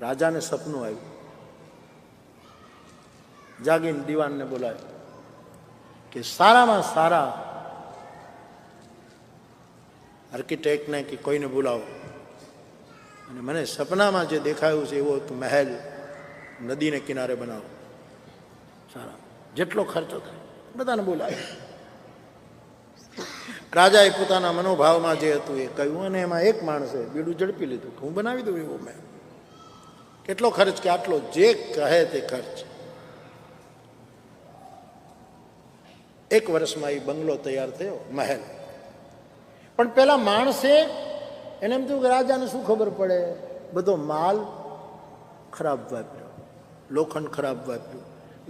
રાજાને સપનું આવ્યું. જાગીને દીવાનને બોલાવ્યો કે સારામાં સારા આર્કિટેક્ટને કે કોઈને બોલાવો. અને મને સપનામાં જે દેખાયું છે એવો એક મહેલ નદીને કિનારે બનાવો. સારા જેટલો ખર્ચો થાય. બધાને બોલાવે રાજાએ પોતાના મનોભાવમાં જે હતું એ કહ્યું અને એમાં એક માણસે બીડું ઝડપી લીધું કે હું બનાવી દઉં એવો મેં. કેટલો ખર્ચ કે આટલો જે કહે તે ખર્ચ. એક વર્ષમાં એ બંગલો તૈયાર થયો, મહેલ. પણ પેલા માણસે એને એમ થયું કે રાજાને શું ખબર પડે? બધો માલ ખરાબ વાપર્યો, લોખંડ ખરાબ વાપર્યું,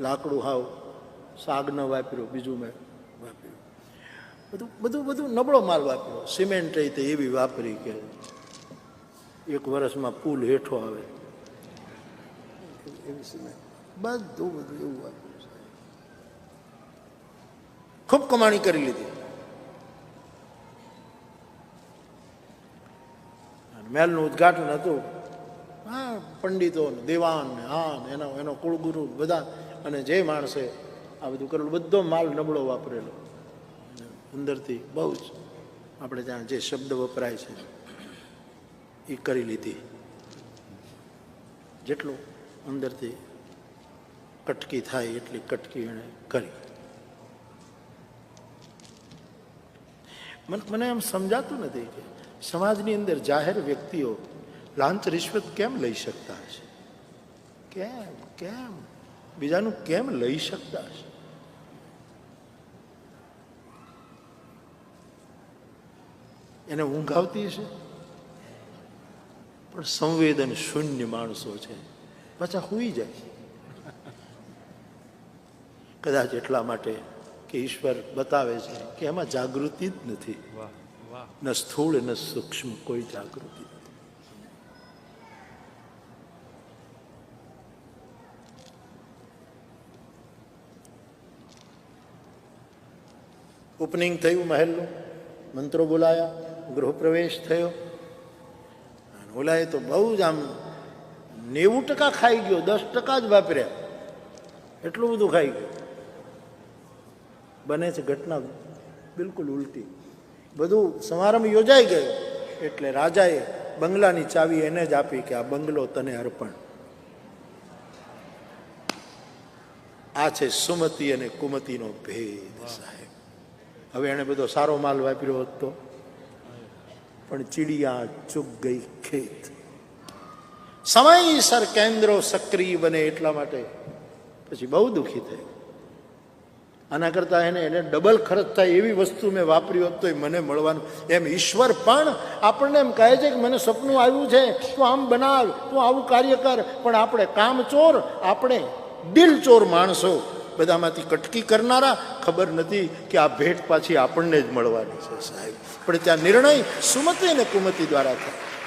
લાકડું હાવ સાગ ન વાપર્યો, બીજું મેં વાપર્યું. બધું બધું બધું નબળો માલ વાપર્યો. સિમેન્ટ રહી તે એવી વાપરી કે એક વર્ષમાં પુલ હેઠો આવે. એવી સિમેન્ટ. બધું બધું એવું વાપર્યું છે. ખૂબ કમાણી કરી લીધી. મહેલનું ઉદ્ઘાટન હતું. હા, પંડિતો ને દેવાન ને હા એનો એનો કુળગુરુ બધા. અને જે માણસે આ બધું કરેલું, બધો માલ નબળો વાપરેલો. અંદરથી બહુ જ આપણે ત્યાં જે શબ્દ વપરાય છે, એ કરી લીધી. જેટલું અંદરથી કટકી થાય એટલી કટકી એણે કરી. મને એમ સમજાતું નથી કે સમાજની અંદર જાહેર વ્યક્તિઓ લાંચ રિશ્વત કેમ લઈ શકતા હશે? કેમ કેમ? બીજાનું કેમ લઈ શકતા હશે? એને ઊંઘ આવતી હશે? પણ સંવેદન શૂન્ય માણસો છે. પાછા હુઈ જાય. કદાચ એટલા માટે કે ઈશ્વર બતાવે છે કે એમાં જાગૃતિ જ નથી. ન સ્થૂળ ન સૂક્ષ્મ કોઈ જાગૃતિ ઓપનિંગ થયું મહેલનું મંત્રો બોલાયા ગૃહપ્રવેશ થયો. ઓલાએ તો બહુ જ આમ નેવું ટકા ખાઈ ગયો, દસ ટકા જ વાપર્યા. એટલું બધું ખાઈ ગયું. બને છે ઘટના બિલકુલ ઉલટી. બધું સમારંભ યોજાઈ ગયો, એટલે રાજાએ બંગલાની ચાવી એને જ આપી કે આ બંગલો તને અર્પણ. આ છે સુમતિ અને કુમતીનો ભેદ, સાહેબ. હવે એણે બધો સારો માલ વાપર્યો હોત પણ ચીડિયા ચૂક ગઈ ખેત. સમયસર કેન્દ્રો સક્રિય બને એટલા માટે પછી બહુ દુઃખી થાય. આના કરતાં એને એને ડબલ ખર્ચ થાય એવી વસ્તુ મેં વાપરી હોત તો મને મળવાનું. એમ ઈશ્વર પણ આપણને એમ કહે છે કે મને સપનું આવ્યું છે, તું આમ બનાવ, તું આવું કાર્ય કર, પણ આપણે કામચોર, આપણે દિલચોર માણસો. બધામાંથી કટકી કરનારા, ખબર નથી કે આ ભેટ પાછી આપણને જ મળવાની છે સાહેબ. પણ ત્યાં નિર્ણય સુમતિ અને કુમતિ દ્વારા થાય.